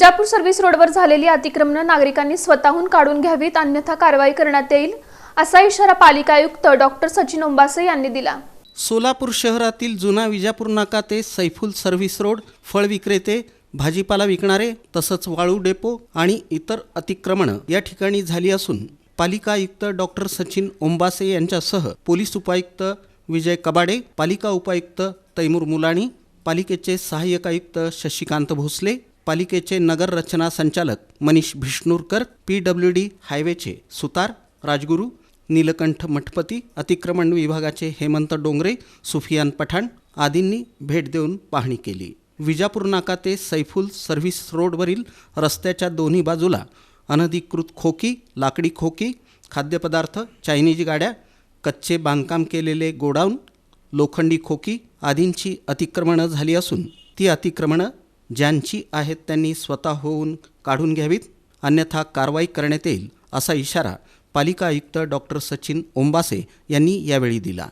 Vijapur service रोडवर झालेली अतिक्रमणं नागरिकांनी स्वतःहून काढून घ्यावीत अन्यथा कारवाई करण्यात येईल असा इशारा पालिका आयुक्त डॉक्टर सचिन ओंबासे यांनी दिला. सोलापूर शहरातील जुना विजापूर नाका ते सैफुल सर्व्हिस रोड फळ विक्रेते भाजीपाला विकणारे तसंच वाळू डेपो आणि इतर अतिक्रमणं या ठिकाणी झाली असून पालिका आयुक्त डॉक्टर सचिन ओंबासे यांच्यासह पोलीस उपायुक्त विजय कबाडे पालिका उपायुक्त तैमूर मुलाणी पालिकेचे सहाय्यक आयुक्त शशिकांत भोसले पालिकेचे नगर रचना संचालक Manish Bhishnurkar P W D हायवेचे Sutar Rajguru Nilkanth Mathpati अतिक्रमण विभागाचे हेमंत डोंगरे सुफियान पठाण आदींनी भेट देऊन पाहणी केली. विजापूर नाका ते सैफुल सर्व्हिस रोडवरील रस्त्याच्या दोन्ही बाजूला अनधिकृत खोकी लाकडी खोकी खाद्यपदार्थ चायनीज गाड्या कच्चे बांधकाम केलेले गोडाऊन लोखंडी खोकी आदींची अतिक्रमणं झाली असून ती अतिक्रमणं ज्यांची आहेत त्यांनी स्वतः होऊन काढून घ्यावीत अन्यथा कारवाई करण्यात येईल असा इशारा पालिका आयुक्त डॉक्टर सचिन ओंबासे यांनी यावेळी दिला.